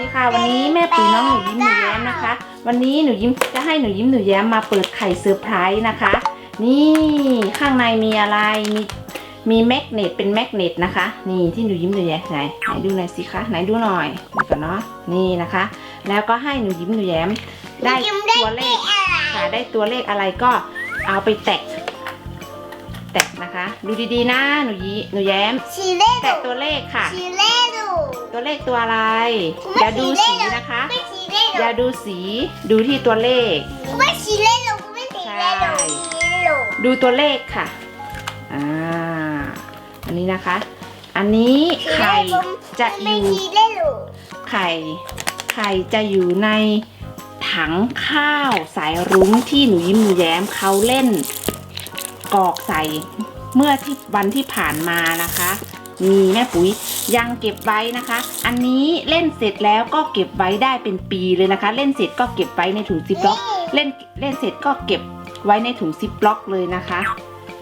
ดีค่ะ วันนี้แม่ปุ๋ยน้องหนูยิ้มหนูแย้มนะคะ วันนี้หนูยิ้มจะให้หนูยิ้มหนูแย้มมาเปิดไข่เซอร์ไพรส์นะคะ นี่ข้างในมีอะไรมีมีแมกเนตเป็นแมกเนตนะคะ นี่ที่หนูยิ้มหนูแย้มไหนไหนดูหน่อยสิคะไหนดูหน่อยเดี๋ยวก่อนเนาะนี่นะคะ แล้วก็ให้หนูยิ้มหนูแย้มได้ตัวเลขค่ะได้ตัวเลขอะไรก็เอาไปแตะแตะนะคะ ดูดีๆนะหนูยีหนูแย้มชิเล่แตะตัวเลขค่ะชิเล่ดู ตัวเลขตัวอะไร อย่าดูสีนะคะ ไม่ชิเล่อย่าดูสี ดูที่ตัวเลข ไม่ชิเล่ดูไม่ชิเล่ดูชิเล่ดูดูตัวเลขค่ะ อ่า อันนี้นะคะ อันนี้ไข่จะอไม่ยู่ชิเล่ดูไข่ ไข่จะอยู่ในถังข้าวสายรุ้งที่หนูยิ้มหนูแย้มเขาเล่น กรอกใส่เมื่อที่วันที่ผ่านมานะคะ มีแม่ปุ๋ยยังเก็บไว้นะคะ อันนี้เล่นเสร็จแล้วก็เก็บไว้ได้เป็นปีเลยนะคะ เล่นเสร็จก็เก็บไว้ในถุงซิปล็อกเล่นเล่นเสร็จก็เก็บไว้ในถุงซิปล็อกเลยนะคะ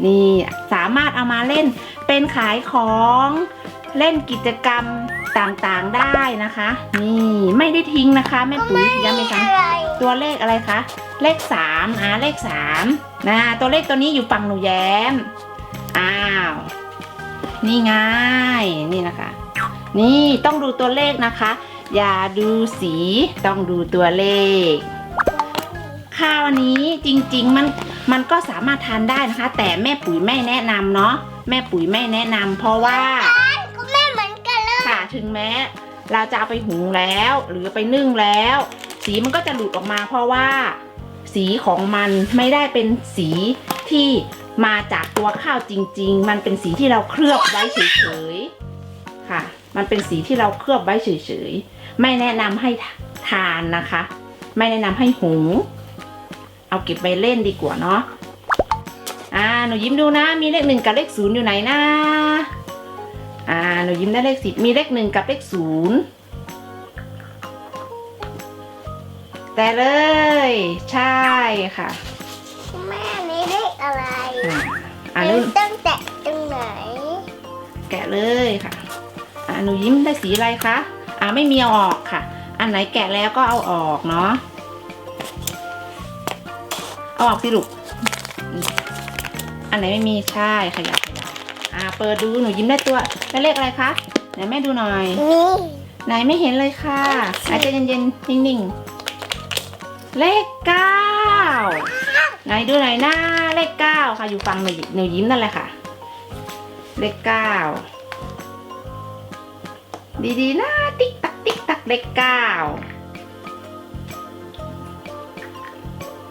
นี่สามารถเอามาเล่นเป็นขายของเล่นกิจกรรมต่างๆได้นะคะ นี่ไม่ได้ทิ้งนะคะแม่ปุ๋ยย้ำไหมคะอะไรตัวเลขอะไรคะเลขสามอ่าเลขสามนะตัวเลขตัวนี้อยู่ฝั่งหนูแย้มอ้าว นี่ไงนี่นะคะ นี่ต้องดูตัวเลขนะคะ อย่าดูสีต้องดูตัวเลข ข้าวอันนี้จริงๆมันมันก็สามารถทานได้นะคะ แต่แม่ปุ๋ยไม่แนะนำเนาะแม่ปุ๋ยไม่แนะนำเพราะว่าก็แม่เหมือนกันเลยค่ะถึงแม้เราจะเอาไปหุงแล้ว หรือไปนึ่งแล้ว สีมันก็จะหลุดออกมาเพราะว่า สีของมันไม่ได้เป็นสีที่ มาจากตัวข้าวจริง ๆ มันเป็นสีที่เราเคลือบไว้เฉยๆค่ะ มันเป็นสีที่เราเคลือบไว้เฉยๆไม่แนะนำให้ทานนะคะ ไม่แนะนำให้หุงเอาเก็บไปเล่นดีกว่าเนาะอ่าหนูยิ้มดูนะ มีเลขหนึ่งกับเลขศูนย์อยู่ไหนนะอ่าหนูยิ้มได้เลขสิบมีเลขหนึ่งกับเลขศูนย์แต่เลย ใช่ค่ะแม่าอ่านุ่นตั้งแต่ตรงไหน แกะเลยค่ะอ่าหนูยิ้มได้สีอะไรคะอ่าไม่มีเอาออกค่ะ อันไหนแกะแล้วก็เอาออกเนาะเอาออกสิลูกอืมอันไหนไม่มีใช่ขยับขยับอ่าเปิดดูหนูยิ้มได้ตัวได้เลขอะไรคะไหนแม่ดูหน่อยนี่ไหนไม่เห็นเลยค่ะอาจจะเย็นๆนิ่งๆเลขเก้าไหนดูหน่อยหน้า เลขเก้าค่ะ อยู่ฝั่งหนูหนูยิ้มนั่นแหละค่ะ เลขเก้าดีๆนะติ๊กตักติ๊กตักเลขเก้า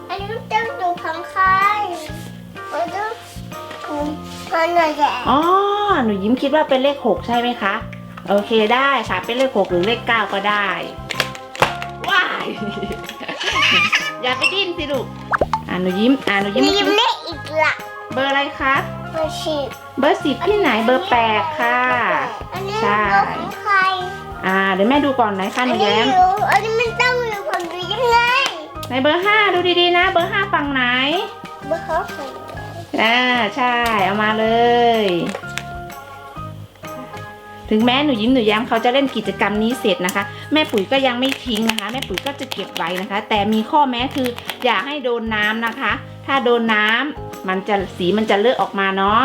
อันนี้ต้องดูพังค่ายอันนี้คุณพันหน่อยแกอ๋อหนูยิ้มคิดว่าเป็นเลขหกใช่ไหมคะ โอเคได้ค่ะเป็นเลขหกหรือเลขเก้าก็ได้ว้ายอย่าไปดิ้นสิลูกอ่าหนูยิ้มอ่าหนูยิ้ม ยิ้มเลข อีกละเบอร์อะไรคะมาฉีดเบอร์สิบที่ไหนเบอร์แปดค่ะ อันนี้ใช่มันของใครอ่าเดี๋ยวแม่ดูก่อนไหนคะอัหนนูนี้แย้มอยู่อันนี้มันต้องอยู่ผมดูยังไงในเบอร์ห้าดูดีๆนะ เบอร์ห้าฝั่งไหน เบอร์เขาใส่อ่าใช่เอามาเลย ถึงแม้หนูยิ้มหนูแย้มเขาจะเล่นกิจกรรมนี้เสร็จนะคะ แม่ปุ๋ยก็ยังไม่ทิ้งนะคะ แม่ปุ๋ยก็จะเก็บไว้นะคะ แต่มีข้อแม้คืออย่าให้โดนน้ำนะคะ ถ้าโดนน้ำ มันจะสีมันจะเลอะออกมาเนาะ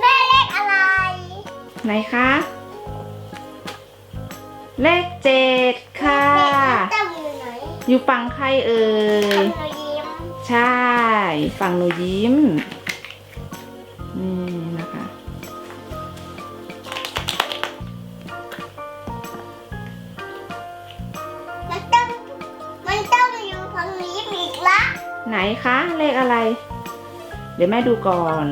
แม่เลขอะไร ไหนคะ เลขเจ็ดค่ะเต้าอยู่ไหนอยู่ฝั่งใครเอ่ยทำหนูยิ้มใช่ ฝั่งหนูยิ้ม นี่นะคะ มันต้องมันต้องอยู่ฝั่งหนูยิ้มอีกละไหนคะ เลขอะไรเดี๋ยวแม่ดูก่อน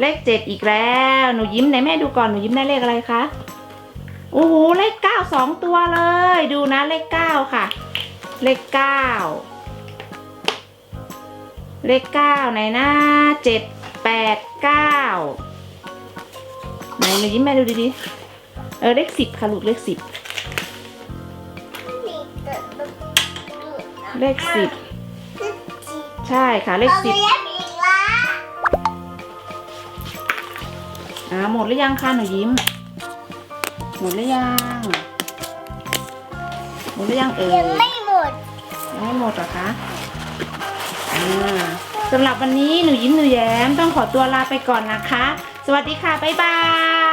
เลขเจ็ดอีกแล้ว หนูยิ้มไหนแม่ดูก่อน หนูยิ้มได้เลขอะไรคะ โอ้โห เลขเก้าสองตัวเลย ดูนะเลขเก้าค่ะ เลขเก้า เลขเก้าไหนนะเจ็ดแปดเก้าไหนหนูยิ้มแม่ดูดีๆ เออเลขสิบค่ะลูกเลขสิบเลขสิบ ใช่ค่ะเลขสิบเอาไปแยกอีกละอ่าหมดหรือยังคะหนูยิ้มไหหมดหรือยัง หมดหรือยังเอ่ยยังไม่หมด ยังไม่หมดเหรอคะอ่าสำหรับวันนี้หนูยิ้มหนูแย้มต้องขอตัวลาไปก่อนนะคะ สวัสดีค่ะ บ๊ายบายบ๊ายบาย